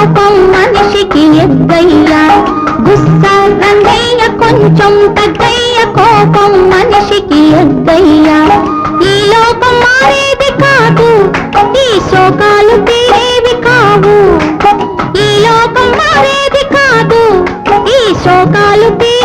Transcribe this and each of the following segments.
కోపం మనిషికి ఎద్దయ్యా. గుస్సా నందయ్య కొంచెం తగ్గయ్య కోపం మనిషికి ఎద్దయ్యా. ఈ లోకం మారేది కాదు ఈ శోకాలు తీరేవి కావు. ఈ లోకం మారేది కాదు ఈ శోకాలు తీరే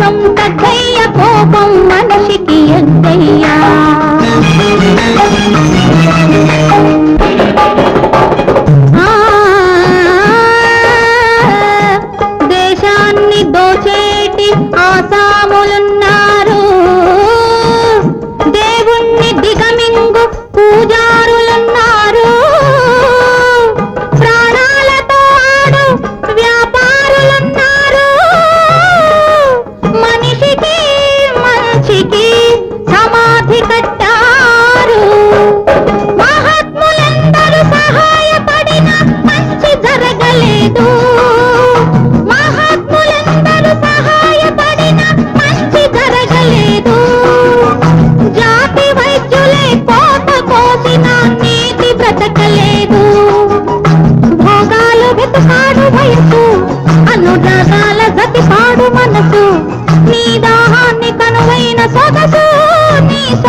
కొంచెం తగ్గయ్య పో సమాధి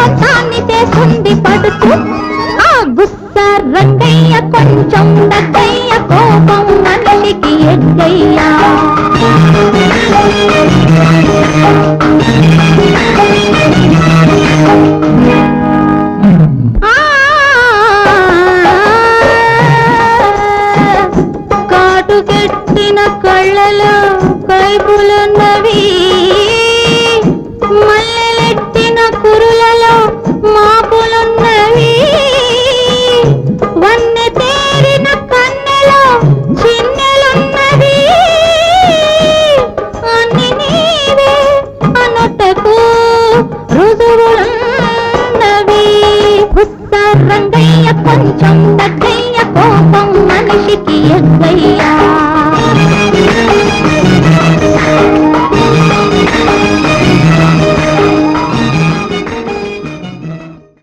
నీ సొంతాన్ని చేస్తుంది పడుచు ఆ గుస్స రంగయ్య కొంచెం దగ్గయ్య కోపం మనిషికి ఎగ్గయ్య. కోపం మనిషికి ఎగ్గయ్య